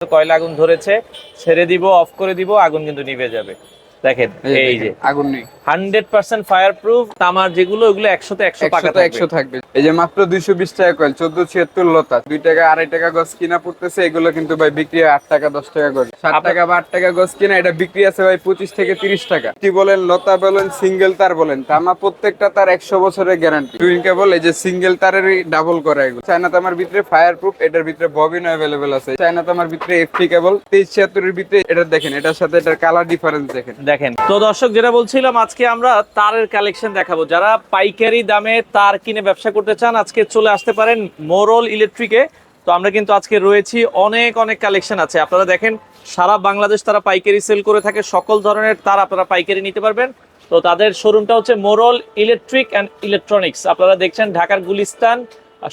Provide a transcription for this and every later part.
কয়লা আগুন ধরেছে ছেড়ে দিব অফ করে দিব আগুন কিন্তু নিভে যাবে। দেখেন এই যে আগুন নেই। হান্ড্রেড পার্সেন্ট ফায়ার প্রুফ তামার যেগুলো ওগুলো একশোতে একশো পাকা একশো থাকবে। এই যে মাত্র দুইশো বিশ টাকা কয়েল চোদ্দ ছিয়াত্তর লতা। দুই টাকা আড়াই টাকা গছ কিনা পড়তেছে এগুলো কিন্তু ভাই বিক্রি আট টাকা দশ টাকা করে। আপনার- টাকা বা আট টাকা গছ কিনা এটা বিক্রি আছে ভাই পঁচিশ থেকে তিরিশ টাকা। কি বলেন লতা বলেন সিঙ্গেল তার বলেন তামা প্রত্যেকটা তার একশো বছরের গ্যারান্টি টুইন কেবল এই যে সিঙ্গেল তারেরই ডাবল করা এগুলো। চায়না তামার ভিতরে ফায়ার প্রুফ এটার ভিতরে ববিন অ্যাভেলেবেল আছে। চায়না তামার ভিতরে এফটি কেবল তেইশ ছিয়াত্তরের ভিতরে এটা দেখেন এটার সাথে এটার কালার ডিফারেন্স দেখেন। দেখেন। তো দর্শক, যেটা বলছিলাম, আজকে আমরা তারের কালেকশন দেখাবো। যারা পাইকারি দামে তার কিনে ব্যবসা করতে চান, আজকে চলে আসতে পারেন মোরল ইলেকট্রিকে তো আমরা কিন্তু আজকে রয়েছি, অনেক অনেক কালেকশন আছে। আপনারা দেখেন, সারা বাংলাদেশ তারা পাইকারি সেল করে থাকে। সকল ধরনের তার আপনারা পাইকারি নিতে পারবেন। তো তাদের শোরুমটা হচ্ছে মোরল ইলেকট্রিক অ্যান্ড ইলেকট্রনিক্স আপনারা দেখছেন ঢাকার গুলিস্তান,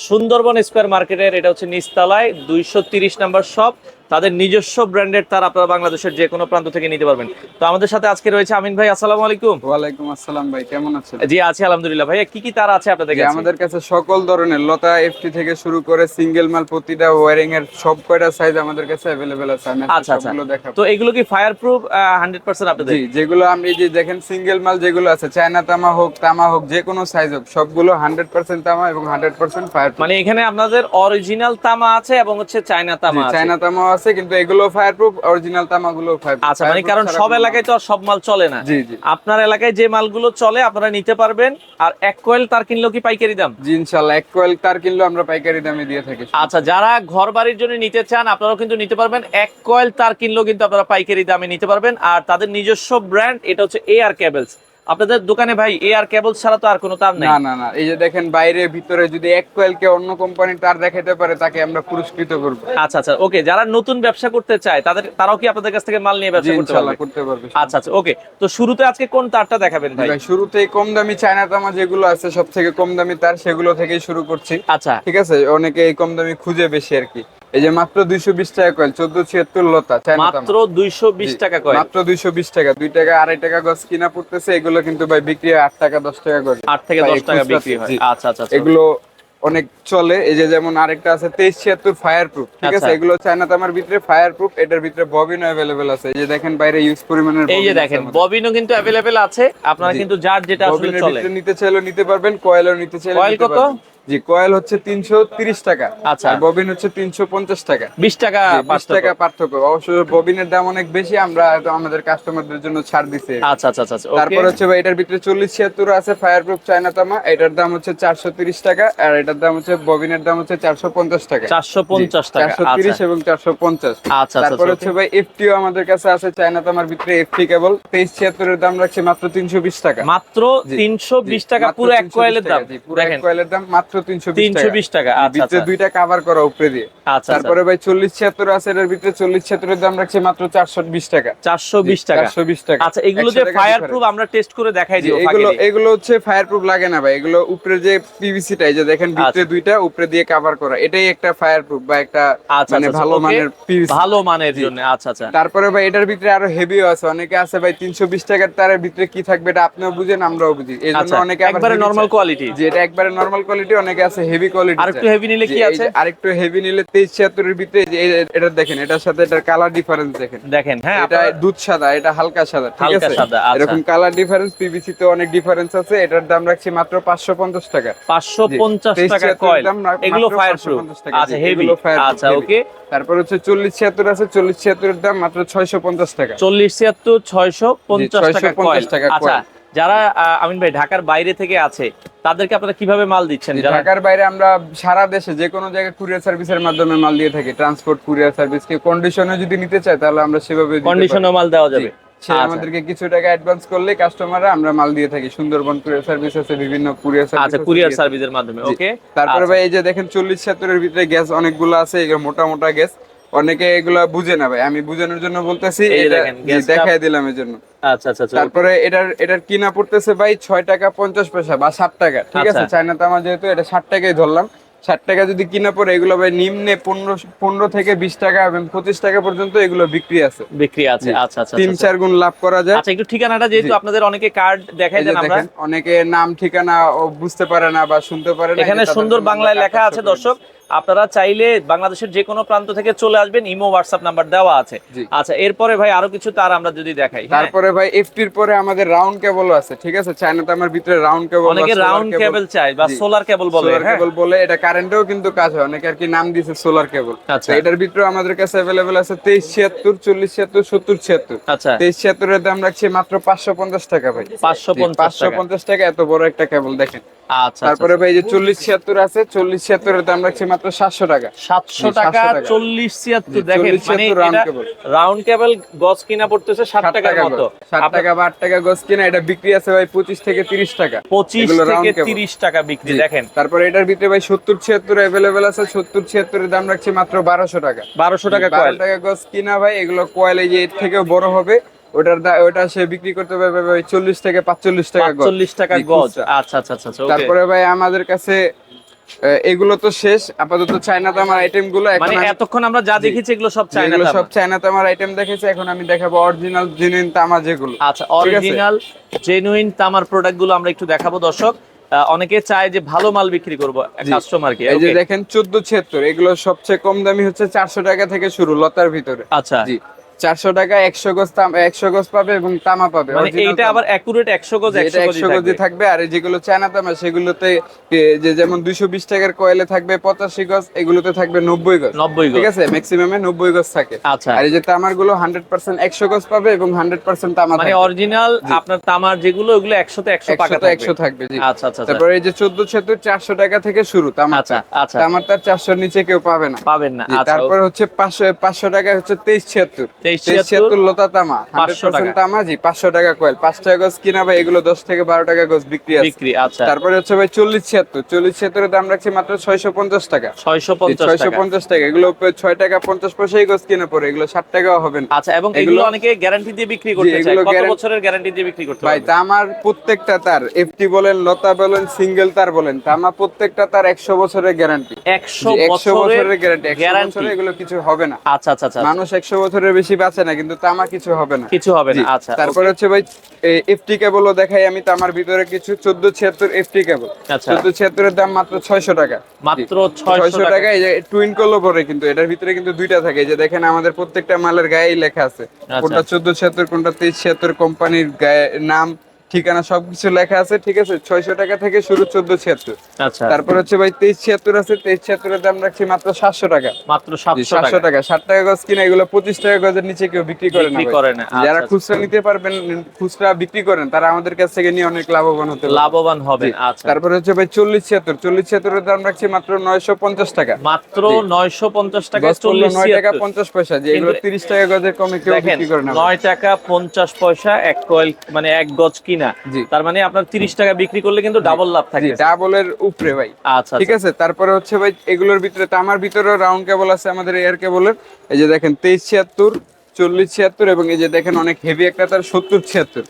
সুন্দরবন স্কোয়ার মার্কেটের এটা হচ্ছে নিস্তালায় দুইশো নাম্বার শপ তাদের নিজস্ব ব্র্যান্ডের তার আপনারা বাংলাদেশের যে কোনো প্রান্ত থেকে নিতে পারবেন। তো আমাদের সাথে আজকে রয়েছে আমিন ভাই আসসালামু আলাইকুম। ওয়ালাইকুম আসসালাম ভাই কেমন আছেন? জি আছি আলহামদুলিল্লাহ। ভাইয়া কি কি তার আছে আপনাদের কাছে? আমাদের কাছে সকল ধরনের লতা এফটি থেকে শুরু করে সিঙ্গেল মাল প্রতিটা ওয়ারিং এর সব কয়টা সাইজ আমাদের কাছে অ্যাভেলেবেল আছে আমি আচ্ছা, আচ্ছা। তো এগুলো কি ফায়ার প্রুফ হান্ড্রেড পার্সেন্ট আপনাদের? জি যেগুলো আপনি যে দেখেন সিঙ্গেল মাল যেগুলো আছে চায়না তামা হোক তামা হোক যে কোনো সাইজ হোক সবগুলো হান্ড্রেড পার্সেন্ট তামা এবং হান্ড্রেড পার্সেন্ট ফায়ার মানে এখানে আপনাদের অরিজিনাল তামা আছে এবং হচ্ছে চায়না তামা আছে। চায়না তামাও আছে কিন্তু এগুলো ফায়ার প্রুফ অরিজিনাল তামাগুলো ফায়ার আচ্ছা মানে কারণ সব এলাকায় তো আর সব মাল চলে না। জি জি। আপনার এলাকায় যে মালগুলো চলে আপনারা নিতে পারবেন আর এক কয়েল তার কিনলেও কি পাইকারি দাম? জি ইনশাল্লাহ এক কয়েল তার কিনলেও আমরা পাইকারি দামে দিয়ে থাকি আচ্ছা যারা ঘর বাড়ির জন্য নিতে চান আপনারাও কিন্তু নিতে পারবেন। এক কয়েল তার কিনলেও কিন্তু আপনারা পাইকারি দামে নিতে পারবেন। আর তাদের নিজস্ব ব্র্যান্ড এটা হচ্ছে এ আর কেবলস আপনাদের দোকানে ভাই এ আর কেবলস ছাড়া তো আর কোনো তার নেই। না না না এই যে দেখেন বাইরে ভিতরে যদি এক কয়েলকে অন্য কোম্পানির তার দেখাতে পারে তাকে আমরা পুরস্কৃত করব। আচ্ছা আচ্ছা ওকে যারা নতুন ব্যবসা করতে চায় তাদের তারাও কি আপনাদের কাছ থেকে মাল নিয়ে ব্যবসা করতে পারবে? করতে পারবে আচ্ছা আচ্ছা ওকে তো শুরুতে আজকে কোন তারটা দেখাবেন ভাই? ভাই শুরুতেই কম দামি চায়না তামা যেগুলো আছে সব থেকে কম দামি তার সেগুলো থেকেই শুরু করছি। আচ্ছা। ঠিক আছে? অনেকে এই কম দামি খুঁজে বেশি আর কি। এই যে মাত্র দুইশো বিশ টাকা কয়েল চোদ্দ ছিয়াত্তর লতা মাত্র দুইশো বিশ টাকা কয় মাত্র দুইশো বিশ টাকা দুই টাকা আড়াই টাকা গছ কিনা পড়তেছে এগুলো কিন্তু ভাই বিক্রি আট টাকা দশ টাকা করে আট থেকে দশ টাকা বিক্রি হয়। আচ্ছা আচ্ছা আচ্ছা। এগুলো অনেক চলে এই যে যেমন আরেকটা আছে তেইশ ছিয়াত্তর ফায়ার প্রুফ ঠিক আছে? আচ্ছা। এগুলো চায়না তামার ভিতরে ফায়ার প্রুফ এটার ভিতরে ববিন অ্যাভেলেবেল আছে। এই যে দেখেন বাইরে ইউজ পরিমাণের এই যে দেখেন ববিনও কিন্তু অ্যাভেলেবেল আছে। আপনারা কিন্তু যার যেটা আসলে চলে। নিতে চাইলেও নিতে পারবেন কয়েলও নিতে চাইলে কয়েল কত? জি কয়েল হচ্ছে তিনশো তিরিশ টাকা আচ্ছা। ববিন হচ্ছে তিনশো পঞ্চাশ টাকা। বিশ টাকা টাকা পার্থক্য। অবশ্য ববিনের দাম অনেক বেশি আমরা আমাদের কাস্টমারদের জন্য ছাড় দিছি। আচ্ছা আচ্ছা আচ্ছা আচ্ছা, তারপর হচ্ছে ভাই এটার ভিতরে চল্লিশ ছিয়াত্তর আছে ফায়ার প্রুফ চায়না তামা এটার দাম হচ্ছে চারশো তিরিশ টাকা আর এটার দাম হচ্ছে ববিনের দাম হচ্ছে চারশো পঞ্চাশ টাকা। চারশো পঞ্চাশ টাকা চারশো তিরিশ আচ্ছা এবং চারশো পঞ্চাশ। আচ্ছা আচ্ছা তারপর আচ্ছা, হচ্ছে ভাই এফটিও আমাদের কাছে আছে চায়না তামার ভিতরে এফটি কেবল তেইশ ছিয়াত্তরের দাম রাখছে মাত্র তিনশো বিশ টাকা। মাত্র তিনশো বিশ টাকা পুরো এক কয়েলের দাম পুরো এক কয়েলের দাম মাত্র টাকা। আচ্ছা ভিতরে আচ্ছা। দুইটা কাভার করা উপরে দিয়ে। আচ্ছা তারপরে ভাই আছে ভিতরে দাম রাখছে মাত্র চারশো বিশ টাকা। চারশো বিশ টাকা। চারশো বিশ টাকা। আচ্ছা এগুলো যে টাকা ফায়ার difference। প্রুফ আমরা টেস্ট করে দেখাই জি, এগুলো এগুলো হচ্ছে ফায়ার লাগে না ভাই। এগুলো উপরে যে পিভিসি টা যে দেখেন ভিতরে। দুইটা উপরে দিয়ে কভার করা। এটাই একটা বা একটা মানে ভালো মানের পিভিসি ভালো মানের জন্য আচ্ছা আচ্ছা। তারপরে ভাই এটার ভিতরে আরও হেভিও আছে। অনেকে আছে ভাই তিনশো বিশ টাকার তার ভিতরে কি থাকবে এটা আপনিও বুঝেন আমরাও বুঝি। অনেকে একবারে নরমাল কোয়ালিটি যে এটা একবারে নরমাল কোয়ালিটি অনেকে আছে হেভি কোয়ালিটি আর একটু হেভি নিলে কি আছে? আরেকটু হেভি নিলে তেইশ ছিয়াত্তরের ভিতরে এটা দেখেন এটার সাথে এটার কালার ডিফারেন্স দেখেন। দেখেন হ্যাঁ এটা দুধ সাদা এটা হালকা সাদা ঠিক হালকা আছে? সাদা, আচ্ছা। এরকম কালার ডিফারেন্স পিভিসি তে অনেক ডিফারেন্স আছে এটার দাম রাখছি মাত্র পাঁচশো পঞ্চাশ টাকা। পাঁচশো জি, পঞ্চাশ তেইশ টাকা কয়েল এগুলো ফায়ার প্রুফ আচ্ছা হেভি আচ্ছা ওকে তারপর হচ্ছে চল্লিশ ছিয়াত্তর আছে চল্লিশ ছিয়াত্তরের দাম মাত্র ছয়শো পঞ্চাশ টাকা। চল্লিশ ছিয়াত্তর ছয়শো পঞ্চাশ টাকা কয়েল আচ্ছা। যারা আমিন ভাই ঢাকার বাইরে থেকে আছে তাদেরকে আপনারা কীভাবে মাল দিচ্ছেন? ঢাকার বাইরে আমরা সারা দেশে যে কোনো জায়গায় কুরিয়ার সার্ভিসের মাধ্যমে মাল দিয়ে থাকি। ট্রান্সপোর্ট কুরিয়ার সার্ভিস কি কন্ডিশনে যদি নিতে চায় তাহলে আমরা সেভাবে। কন্ডিশনও মাল দেওয়া যাবে। সে আচ্ছা। আমাদেরকে কিছু টাকা অ্যাডভান্স করলে কাস্টমাররা আমরা মাল দিয়ে থাকি। সুন্দরবন কুরিয়ার সার্ভিস আছে বিভিন্ন কুরিয়ার সার্ভিস আচ্ছা কুরিয়ার সার্ভিসের মাধ্যমে ওকে তারপরে ভাই এই যে দেখেন চল্লিশ ছিয়াত্তরের ভিতরে গ্যাস অনেকগুলো আছে এগুলো মোটা মোটা গ্যাস অনেকে এগুলা বুঝে না ভাই। আমি বুঝানোর জন্য বলতেছি দেখাই দিলাম এই জন্য। আচ্ছা আচ্ছা আচ্ছা। তারপরে এটার এটার কিনা পড়তেছে ভাই ছয় টাকা পঞ্চাশ পয়সা বা ষাট টাকা ঠিক আছে? আচ্ছা। চায়না তামা যেহেতু এটা ষাট টাকাই ধরলাম। ষাট টাকা যদি কিনা পরে এগুলো ভাই নিম্নে পনেরো পনেরো থেকে বিশ টাকা এবং পঁচিশ টাকা পর্যন্ত এগুলো বিক্রি আছে। বিক্রি আছে আচ্ছা আচ্ছা তিন আচ্ছা। চার গুণ লাভ করা যায়। আচ্ছা একটু ঠিকানাটা যেহেতু আপনাদের অনেকে কার্ড দেখাই দেন আমরা। দেখেন অনেকে নাম ঠিকানা ও বুঝতে পারে না বা শুনতে পারে না এখানে সুন্দর বাংলায় লেখা আছে দর্শক। আপনারা চাইলে বাংলাদেশের যে কোনো প্রান্ত থেকে চলে আসবেন ইমো হোয়াটসঅ্যাপ নাম্বার দেওয়া আছে। আচ্ছা এরপরে ভাই আরও কিছু তার আমরা যদি দেখাই হ্যাঁ? তারপরে ভাই এফটির পরে আমাদের রাউন্ড কেবল আছে ঠিক আছে? চায়নাতে আমার ভিতরে রাউন্ড কেবল অনেকে রাউন্ড কেবল চায় বা সোলার কেবল বলে সোলার হ্যাঁ? কেবল বলে এটা কারেন্টেও কিন্তু কাজ হয় অনেকে আর কি নাম দিয়েছে সোলার কেবল আচ্ছা। এটার ভিতরে আমাদের কাছে অ্যাভেলেবেল আছে তেইশ ছিয়াত্তর চল্লিশ ছিয়াত্তর সত্তর ছিয়াত্তর। আচ্ছা। তেইশ ছিয়াত্তরের দাম রাখছি মাত্র পাঁচশো পঞ্চাশ টাকা ভাই। পাঁচশো পঞ্চাশ পাঁচশো টাকা পঞ্চাশ টাকা এত বড় একটা কেবল দেখেন। আচ্ছা তারপরে ভাই যে চল্লিশ ছিয়াত্তর আছে চল্লিশ ছিয়াত্তরের দাম রাখছি মাত্র সাতশো টাকা। সাতশো টাকা 700 টাকা। চল্লিশ ছিয়াত্তর। জি, দেখেন মানে 76। রাউন্ড কেবল গজ কিনা পড়তেছে টাকার মতো। টাকা বা টাকা গজ কিনা এটা বিক্রি আছে ভাই পঁচিশ থেকে তিরিশ টাকা। পঁচিশ এগুলো round থেকে cable। তিরিশ টাকা বিক্রি দেখেন। তারপরে এটার ভিতরে ভাই সত্তর ছিয়াত্তর অ্যাভেলেবেল আছে সত্তর ছিয়াত্তরের দাম রাখছি মাত্র বারোশো টাকা। বারোশো টাকা কয়েল টাকা গজ কিনা ভাই এগুলো কয়েল এই যে এর থেকেও বড় হবে ওটার ওটা সে বিক্রি করতে পারবে ভাই চল্লিশ থেকে পাঁচচল্লিশ টাকা গজ। পাঁচচল্লিশ টাকা গজ। আচ্ছা আচ্ছা আচ্ছা আচ্ছা, তারপরে ভাই আমাদের কাছে এগুলো তো শেষ। আপাতত চায়নাতে আমার আইটেমগুলো মানে এতক্ষণ আমরা যা দেখেছি এগুলো সব চায়না। সব চায়নাতে আমার আইটেম দেখেছি এখন আমি দেখাবো অরিজিনাল জেনুইন তামা যেগুলো। আচ্ছা অরিজিনাল জেনুইন তামার প্রোডাক্টগুলো আমরা একটু দেখাবো দর্শক। অনেকে চায় যে ভালো মাল বিক্রি করব। কাস্টমারকে এই যে দেখেন চোদ্দ ছিয়াত্তর এগুলো সবচেয়ে কম দামি হচ্ছে চারশো টাকা থেকে শুরু লতার ভিতরে। আচ্ছা। জি। চারশো টাকা একশো গজ একশো গজ পাবে এবং তামা পাবে। মানে এইটা আবার অ্যাকুরেট একশো গজ এটা একশো গজি থাকবে। আর যেগুলো চায়না তামা সেগুলোতে যে যেমন দুইশো বিশ টাকার কয়েলে থাকবে পঁচাশি গজ এগুলোতে থাকবে নব্বই গজ। নব্বই ঠিক আছে? ম্যাক্সিমামে নব্বই গজ থাকে। আচ্ছা। আর এই যে তামারগুলো হান্ড্রেড পার্সেন্ট একশো গজ পাবে এবং হান্ড্রেড পার্সেন্ট তামা মানে অরিজিনাল আপনার তামার যেগুলো ওগুলো একশোতে একশো পাকা একশো থাকবে আচ্ছা আচ্ছা আচ্ছা। তারপরে এই যে চোদ্দ ছিয়াত্তর চারশো টাকা থেকে শুরু তামার আচ্ছা আচ্ছা। তামার তার চারশোর নিচে কেউ পাবে না। পাবেন না। আচ্ছা তারপর হচ্ছে পাঁচশো পাঁচশো টাকা হচ্ছে তেইশ ছিয়াত্তর। 23, ছিয়াত্তর লতা তামা হান্ড্রেড 500 টাকা। তামা জি পাঁচশো টাকা কয়েল পাঁচ টাকা গজ কিনা ভাই এগুলো দশ থেকে বারো টাকা গজ বিক্রি আছে। বিক্রি আচ্ছা। তারপরে হচ্ছে ভাই চল্লিশ ছিয়াত্তর চল্লিশ ছিয়াত্তরের দাম রাখছি মাত্র ছয়শো পঞ্চাশ টাকা। ছয়শো পঞ্চাশ টাকা। এগুলো ছয় টাকা পঞ্চাশ পয়সাই গজ কিনে পড়ে এগুলো ষাট টাকাও হবে না। আচ্ছা এবং এগুলো এগুলো- অনেকে গ্যারান্টি দিয়ে বিক্রি করতে চায়। কত বছরের গ্যারান্টি দিয়ে বিক্রি করতে ভাই তামার প্রত্যেকটা তার এফটি বলেন লতা বলেন সিঙ্গেল তার বলেন তামা প্রত্যেকটা তার একশো বছরের গ্যারান্টি একশো একশো বছরের গ্যারান্টি এগুলো কিছু হবে না। আচ্ছা আচ্ছা আচ্ছা। মানুষ একশো বছরের বেশি বাঁচে না কিন্তু তামা কিছু হবে না। কিছু হবে না আচ্ছা তারপর হচ্ছে ভাই এফটি কেবলও দেখাই আমি তামার ভিতরে কিছু চোদ্দ ছিয়াত্তর এফটি কেবল চোদ্দ ছিয়াত্তরের দাম মাত্র ছয়শো টাকা। মাত্র ছয়শো ছয়শো টাকা। টাকা এই যে টুইন কলও পরে কিন্তু এটার ভিতরে কিন্তু দুইটা থাকে। যে দেখেন আমাদের প্রত্যেকটা মালের গায়েই লেখা আছে। আচ্ছা। কোনটা চোদ্দ ছিয়াত্তর কোনটা তেইশ ছিয়াত্তর কোম্পানির গায়ে নাম ঠিকানা সবকিছু লেখা আছে ঠিক আছে? ছয়শো টাকা থেকে শুরু চোদ্দ ছিয়াত্তর। আচ্ছা। তারপর হচ্ছে ভাই তেইশ ছিয়াত্তর আছে তেইশ ছিয়াত্তরের দাম রাখছি মাত্র সাতশো টাকা। মাত্র সাতশো টাকা। ষাট টাকা গজ কিনা এগুলো পঁচিশ টাকা গজের নিচে কেউ বিক্রি করে না আচ্ছা, যারা আচ্ছা। খুচরা নিতে পারবেন খুচরা বিক্রি করেন তারা আমাদের কাছ থেকে নিয়ে অনেক লাভবান হতে লাভবান হবে। আচ্ছা। তারপরে হচ্ছে ভাই চল্লিশ ছিয়াত্তর। চল্লিশ ছিয়াত্তরের দাম রাখছি মাত্র নয়শো পঞ্চাশ টাকা। মাত্র নয়শো পঞ্চাশ টাকা চল্লিশ নয় টাকা পঞ্চাশ পয়সা। যে এগুলো তিরিশ টাকা গজের কমে কেউ বিক্রি করে না নয় টাকা পঞ্চাশ পয়সা এক কয়েল মানে এক গজ কিনা জি। তার মানে আপনার তিরিশ টাকা বিক্রি করলে কিন্তু ডাবল লাভ থাকে। ডাবলের উপরে ভাই। আচ্ছা ঠিক আছে তারপরে হচ্ছে ভাই এগুলোর ভিতরে তামার ভিতরে রাউন্ড কেবল আছে আমাদের এয়ার কেবলের এই যে দেখেন তেইশ ছিয়াত্তর চল্লিশ ছিয়াত্তর এবং এই যে দেখেন অনেক হেভি একটা তার সত্তর ছিয়াত্তর।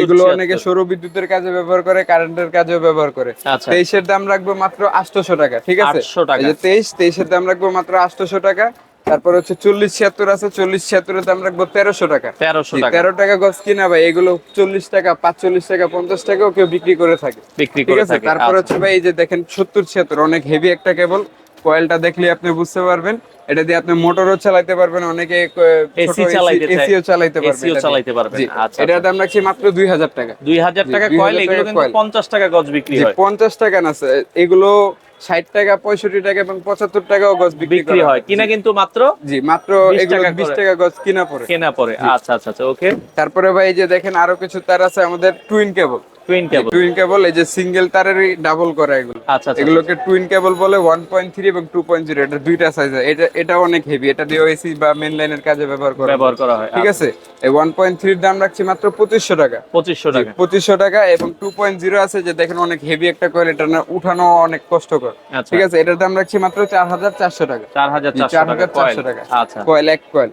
এগুলো অনেকে সৌর বিদ্যুতের কাজে ব্যবহার করে কারেন্টের কাজেও ব্যবহার করে। আচ্ছা। তেইশের দাম রাখব মাত্র আটশোশো টাকা ঠিক আছে? 800 টাকা। এই যে তেইশ তেইশের দাম রাখব মাত্র আটশোশো টাকা। তারপর হচ্ছে চল্লিশ ছিয়াত্তর আছে চল্লিশ ছিয়াত্তরের দাম রাখব তেরোশো টাকা। তেরোশো টাকা। তেরো টাকা গজ কিনা ভাই এগুলো চল্লিশ টাকা পাঁচচল্লিশ টাকা পঞ্চাশ টাকাও কেউ বিক্রি করে থাকে। বিক্রি ঠিক আছে? তারপর আচ্ছা। হচ্ছে ভাই এই যে দেখেন সত্তর ছিয়াত্তর অনেক হেভি একটা কেবল কয়েলটা দেখলে আপনি বুঝতে পারবেন। এটা দিয়ে আপনি মোটরও চালাতে পারবেন অনেকে AC চালাইতে এসিও চালাইতে পারবেন এসিও এটা চালাইতে পারবেন। আচ্ছা এটার আচ্ছা। দাম রাখছি মাত্র দুই হাজার টাকা। দুই হাজার জি, টাকা কয়েল এগুলো কিন্তু কয়েল। পঞ্চাশ টাকা গজ বিক্রি হয়। পঞ্চাশ টাকা না এগুলো ষাট টাকা পঁয়ষট্টি টাকা এবং পঁচাত্তর টাকাও গজ বিক্রি হয়। কিনা কিন্তু মাত্র জি মাত্র 20 এগুলো বিশ টাকা গজ কিনা পড়ে। কেনা পরে আচ্ছা আচ্ছা আচ্ছা ওকে। তারপরে ভাই যে দেখেন আরও কিছু তার আছে আমাদের twin cable twin cable twin cable এই যে সিঙ্গেল তারেরই ডাবল করা এগুলো। আচ্ছা আচ্ছা এগুলোকে টুইন কেবল বলে ওয়ান পয়েন্ট থ্রি এবং টু পয়েন্ট জিরো এটা দুইটা সাইজ এটা এটা অনেক হেভি এটা দিয়ে বা মেন লাইনের কাজে ব্যবহার করা ব্যবহার করা হয় ঠিক আছে? এই ওয়ান পয়েন্ট থ্রির দাম রাখছি মাত্র পঁচিশশো টাকা। পঁচিশশো টাকা। পঁচিশশো টাকা এবং টু পয়েন্ট জিরো আছে যে দেখেন অনেক হেভি একটা কয়েল এটা না উঠানো অনেক কষ্টকর। আচ্ছা। ঠিক আছে? এটার দাম রাখছি মাত্র চার হাজার চারশো টাকা। চার হাজার জি, চারশো চার টাকা হাজার চারশো কয়েল। টাকা। আচ্ছা। কয়েল এক কয়েল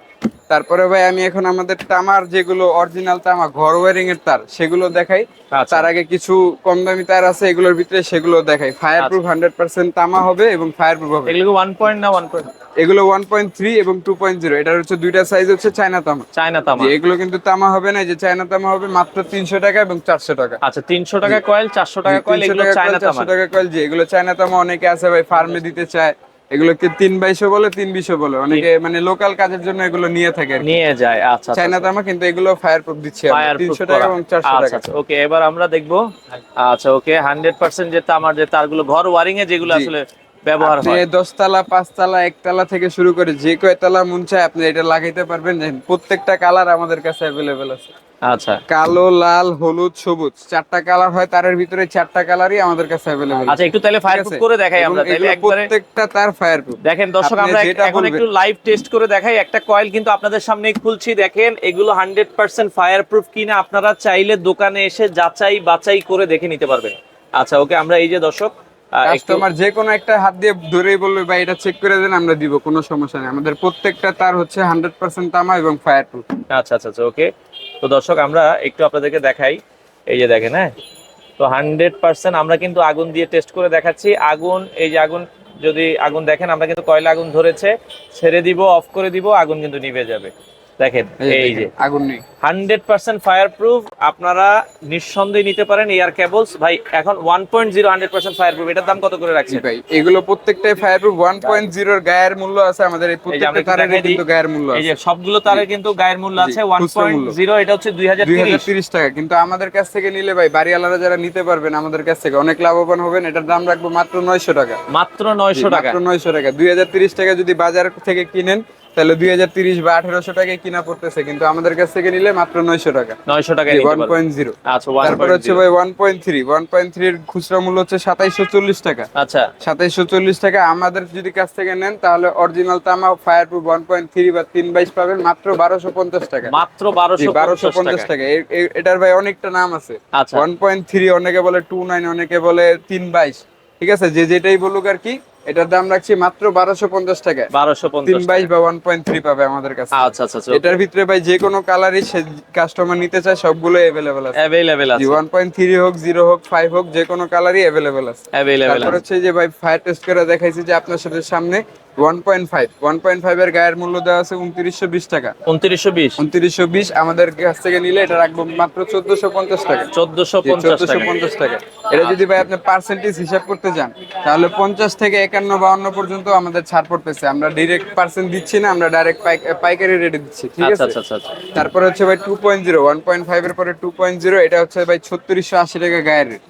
তারপরে ভাই আমি এখন আমাদের তামার যেগুলো অরিজিনাল তামা ঘর ওয়ারিং এর তার সেগুলো দেখাই। আচ্ছা। তার আগে কিছু কম দামি তার আছে এগুলোর ভিতরে সেগুলো দেখাই। ফায়ার প্রুফ হান্ড্রেড পার্সেন্ট তামা হবে এবং ফায়ার প্রুফ হবে। এগুলো ওয়ান পয়েন্ট না ওয়ান পয়েন্ট এগুলো ওয়ান পয়েন্ট থ্রি এবং টু পয়েন্ট জিরো এটার হচ্ছে দুইটা সাইজ হচ্ছে চায়না তামা। চায়না তামা। এগুলো কিন্তু তামা হবে না যে চায়না তামা হবে মাত্র তিনশো টাকা এবং চারশো টাকা। আচ্ছা তিনশো টাকা কয়েল চারশো টাকা কয়েল 300 এগুলো টাকা চায়না তামা। 400 টাকা কয়েল জি এগুলো চায়না তামা অনেকে আছে ভাই ফার্মে দিতে চায়। এগুলোকে তিন বাইশও বলে তিন বিশও বলে। অনেকে মানে লোকাল কাজের জন্য এগুলো নিয়ে থাকে নিয়ে যায় আচ্ছা আচ্ছা চায়না তামা কিন্তু এগুলো ফায়ার প্রুফ দিচ্ছি তিনশো টাকা এবং চারশো আচ্ছা টাকা। আচ্ছা ওকে এবার আমরা দেখব আচ্ছা ওকে হান্ড্রেড পার্সেন্ট যে তামার যে তারগুলো ঘর ওয়ারিং এ যেগুলো আসলে ব্যবহার হয়। দশতলা পাঁচতলা একতলা থেকে শুরু করে যে কয়তলা মন চায় আপনি এটা লাগাইতে পারবেন। প্রত্যেকটা কালার আমাদের কাছে অ্যাভেলেবেল আছে। আচ্ছা। কালো লাল হলুদ সবুজ। চারটা কালার হয় তারের ভিতরে চারটা কালারই আমাদের কাছে অ্যাভেলেবেল আচ্ছা একটু তাহলে ফায়ার প্রুফ করে দেখাই আমরা তাহলে একবারে প্রত্যেকটা তার ফায়ার প্রুফ দেখেন দর্শক আমরা এখন একটু লাইভ টেস্ট করে দেখাই একটা কয়েল কিন্তু আপনাদের সামনে খুলছি দেখেন এগুলো হান্ড্রেড পার্সেন্ট ফায়ার প্রুফ কিনা আপনারা চাইলে দোকানে এসে যাচাই বাছাই করে দেখে নিতে পারবেন। আচ্ছা ওকে আমরা এই যে দর্শক কাস্টমার যে কোনো একটা হাত দিয়ে ধরেই বলবে ভাই এটা চেক করে দেন আমরা দিব কোনো সমস্যা নেই। আমাদের প্রত্যেকটা তার হচ্ছে হান্ড্রেড পার্সেন্ট তামা এবং ফায়ার প্রুফ আচ্ছা আচ্ছা আচ্ছা ওকে। তো দর্শক, আমরা একটু আপনাদেরকে দেখাই। এই যে দেখেন হ্যাঁ? তো হান্ড্রেড পার্সেন্ট আমরা কিন্তু আগুন দিয়ে টেস্ট করে দেখাচ্ছি। আগুন, এই যে আগুন, যদি আগুন দেখেন, আমরা কিন্তু কয়লা আগুন ধরেছে, ছেড়ে দিব, অফ করে দিব, আগুন কিন্তু নিভে যাবে। দেখেন এই যে আগুন নেই। হান্ড্রেড পার্সেন্ট ফায়ার প্রুফ আপনারা নিঃসন্দেহে নিতে পারেন এয়ার কেবলস ভাই এখন one point zero hundred percent fire proof এটার দাম কত করে জি রাখছেন ভাই এগুলো প্রত্যেকটাই ফায়ার প্রুফ ওয়ান পয়েন্ট জিরোর গায়ের মূল্য আছে আমাদের এই এই প্রত্যেকটা তারের কিন্তু গায়ের মূল্য এই আছে। যে সবগুলো তারের কিন্তু গায়ের মূল্য আছে ওয়ান পয়েন্ট জিরো এটা হচ্ছে দুই হাজার তিরিশ। তিরিশ টাকা। কিন্তু আমাদের কাছ থেকে নিলে ভাই বাড়িওয়ালারা যারা নিতে পারবেন আমাদের কাছ থেকে অনেক লাভবান হবেন। এটার দাম রাখব মাত্র নয়শো টাকা। মাত্র নয়শো টাকা। মাত্র নয়শো টাকা। দুই হাজার তিরিশ টাকা যদি বাজার থেকে কিনেন তাহলে দুই হাজার তিরিশ বা আঠারোশো টাকায় কিনা পড়তেছে কিন্তু আমাদের কাছ থেকে নিলে মাত্র নয়শো টাকা। নয়শো নিতে ওয়ান পয়েন্ট জিরো আচ্ছা তারপর হচ্ছে ভাই one point three one point থ্রির খুচরা মূল্য হচ্ছে সাতাইশশো চল্লিশ টাকা। আচ্ছা। সাতাইশশো চল্লিশ টাকা আমাদের যদি কাছ থেকে নেন তাহলে অরিজিনাল তামা fire proof one point three বা তিন বাইশ পাবেন মাত্র বারোশো পঞ্চাশ টাকা। মাত্র বারোশো বারোশো পঞ্চাশ টাকা। এটার ভাই অনেকটা নাম আছে। ওয়ান পয়েন্ট থ্রি অনেকে বলে টু নাইন অনেকে বলে তিন বাইশ। ঠিক আছে? যে যেটাই বলুক আর কি এটার দাম রাখছি মাত্র বারোশো পঞ্চাশ টাকা বারোশো তিন পঞ্চাশ বাইশ বা ওয়ান পয়েন্ট থ্রি পাবে আমাদের কাছে। আচ্ছা আচ্ছা আচ্ছা। এটার ভিতরে ভাই যে কোনো কালারই সে কাস্টমার নিতে চায় সবগুলো অ্যাভেলেবেল আছে। অ্যাভেলেবেল আছে। ওয়ান পয়েন্ট থ্রি হোক জিরো হোক ফাইভ হোক যে কোনো কালারই অ্যাভেলেবেল আছে। অ্যাভেলেবেল তারপর হচ্ছে যে ভাই ফায়ার টেস্ট করে দেখাইছি যে আপনার সাথে সামনে one point five. One point five এর গায়ের মূল্য দেওয়া আছে উনত্রিশশো বিশ টাকা। উনত্রিশশো বিশ। উনত্রিশশো বিশ আমাদের কাছ থেকে নিলে এটা রাখব মাত্র চোদ্দশো পঞ্চাশ টাকা। চোদ্দশো চোদ্দশো পঞ্চাশ টাকা। এটা যদি ভাই আপনি পার্সেন্টেজ হিসাব করতে যান তাহলে পঞ্চাশ থেকে একান্ন বাউন্ন পর্যন্ত আমাদের ছাড় পড়তেছে। আমরা ডিরেক্ট পার্সেন্ট দিচ্ছি না আমরা ডাইরেক্ট পাইকারি রেটে দিচ্ছি ঠিক আচ্ছা আছে? আচ্ছা আচ্ছা তারপরে হচ্ছে ভাই two point zero one point five এর পরে টু পয়েন্ট জিরো এটা হচ্ছে ভাই ছত্রিশশো আশি টাকা গায়ের রেট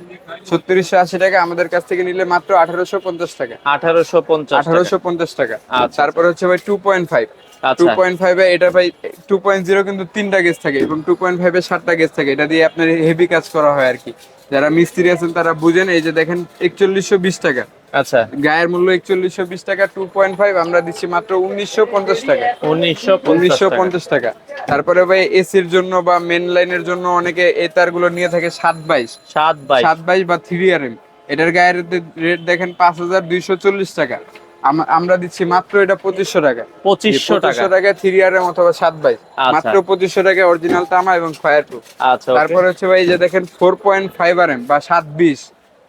ছত্রিশশো আশি টাকা আমাদের কাছ থেকে নিলে মাত্র আঠারোশো পঞ্চাশ টাকা। আঠারোশো পঞ্চাশ আঠারোশো পঞ্চাশ টাকা। আচ্ছা। তারপরে হচ্ছে ভাই টু পয়েন্ট ফাইভ টু আচ্ছা পয়েন্ট ফাইভে এটা ভাই টু পয়েন্ট জিরো কিন্তু তিনটা গেজ থাকে এবং টু পয়েন্ট ফাইভে সাতটা গেজ থাকে। এটা দিয়ে আপনার হেভি কাজ করা হয় আর কি। যারা মিস্ত্রি আছেন তারা বুঝেন এই যে দেখেন একচল্লিশশো বিশ টাকা। আচ্ছা। গায়ের মূল্য একচল্লিশশো বিশ টাকা টু পয়েন্ট ফাইভ আমরা দিচ্ছি মাত্র উনিশশো পঞ্চাশ টাকা। উনিশশো উনিশশো পঞ্চাশ টাকা। তারপরে ভাই এসির জন্য বা মেন লাইনের জন্য অনেকে এই তারগুলো নিয়ে থাকে সাত বাইশ। সাত বাইশ। সাত বাইশ বা থ্রি আর এম এটার গায়ের রেট দেখেন পাঁচ হাজার দুইশো চল্লিশ টাকা। আমরা দিচ্ছি মাত্র এটা পঁচিশশো টাকা। পঁচিশশো টাকা। টাকা থ্রি আর এম অথবা সাত বাইশ আচ্ছা। মাত্র পঁচিশশো টাকা অরিজিনাল তামা এবং ফায়ার প্রুফ তারপরে হচ্ছে ভাই যে দেখেন ফোর পয়েন্ট ফাইভ আর এম বা সাত বিশ।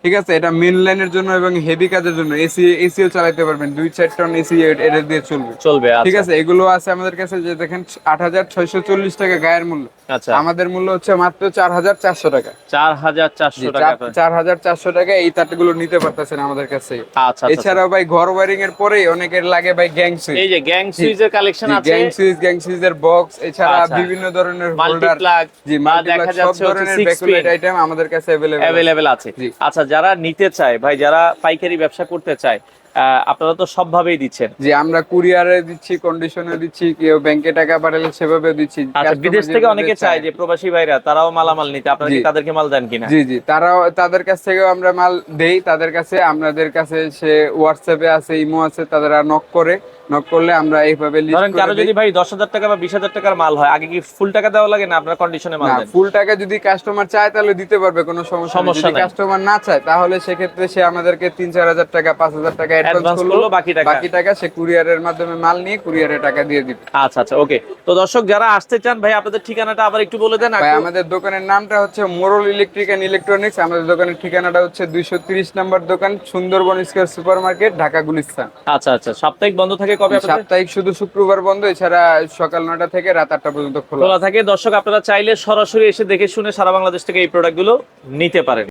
ঠিক আছে এটা মেন লাইনের জন্য এবং হেভি কাজের জন্য এসি এসিও চালাতে পারবেন দুই চার টন এসি এটা দিয়ে চলবে চলবে ঠিক আচ্ছা আছে এগুলো আছে আমাদের কাছে যে দেখেন আট হাজার ছয়শো চল্লিশ টাকা গায়ের মূল্য আচ্ছা আমাদের মূল্য হচ্ছে মাত্র চার হাজার চারশো টাকা চার হাজার চারশো জি, টাকা চার- চার হাজার চারশো টাকা এই তারগুলো নিতে পারতেছেন আমাদের কাছে আচ্ছা আচ্ছা এছাড়াও ভাই ঘর ওয়ারিং এর পরেই অনেকের লাগে ভাই গ্যাং সুইচ এই যে গ্যাং সুইচের কালেকশন আছে গ্যাং সুইচ গ্যাং সুইচের বক্স এছাড়া আচ্ছা। বিভিন্ন ধরনের মাল্টি হোল্ডার প্লাগ জি বা মাল্টি দেখা সব যাচ্ছে ধরনের সিক্স ব্যাকুলেট আইটেম আমাদের কাছে अवेलेबल অ্যাভেলেবেল আছে জি। আচ্ছা যারা নিতে চায় ভাই যারা পাইকারি ব্যবসা করতে চায় আপনারা তো সবভাবেই দিচ্ছেন। যে আমরা কুরিয়ারে দিচ্ছি কন্ডিশনে দিচ্ছি কেউ ব্যাংকে টাকা পাঠালে সেভাবে দিচ্ছি। আচ্ছা বিদেশ থেকে অনেকে চায় যে প্রবাসী ভাইরা তারাও মালামাল নিতে আপনারা কি তাদেরকে মাল দেন কিনা? জি জি তারাও তাদের কাছ থেকেও আমরা মাল দেই তাদের কাছে আমাদের কাছে সে হোয়াটসঅ্যাপে আছে ইমো আছে তারা নক করে নক করলে আমরা এইভাবে ধরেন কারও যদি ভাই দশ হাজার টাকা বা বিশ হাজার টাকার মাল হয় আগে কি ফুল টাকা দেওয়া লাগে না? আপনার কন্ডিশনে মাল দেন। ফুল টাকা যদি কাস্টমার চায় তাহলে দিতে পারবে কোনো সমস্যা যদি কাস্টমার না চায় তাহলে সেক্ষেত্রে সে আমাদেরকে তিন চার হাজার টাকা পাঁচ হাজার টাকা অ্যাডভান্স করল। বাকি টাকা। বাকি টাকা সে কুরিয়ারের মাধ্যমে মাল নিয়ে কুরিয়ারে টাকা দিয়ে দিবে। আচ্ছা আচ্ছা ওকে তো দর্শক যারা আসতে চান ভাই আপনাদের ঠিকানাটা আবার একটু বলে দেন। ভাই আমাদের দোকানের নামটা হচ্ছে মোরল ইলেকট্রিক এন্ড ইলেকট্রনিক্স। আমাদের দোকানের ঠিকানাটা হচ্ছে দুইশো তিরিশ নম্বর দোকান Sundarban square super market Dhaka Gulistan. আচ্ছা আচ্ছা সাপ্তাহিক বন্ধ থাকে কবে আপনাদের? সাপ্তাহিক শুধু শুক্রবার বন্ধ এছাড়া সকাল নয়টা থেকে রাত আটটা পর্যন্ত খোলা। খোলা থাকে। দর্শক আপনারা চাইলে সরাসরি এসে দেখে শুনে সারা বাংলাদেশ থেকে এই প্রোডাক্টগুলো নিতে পারেন।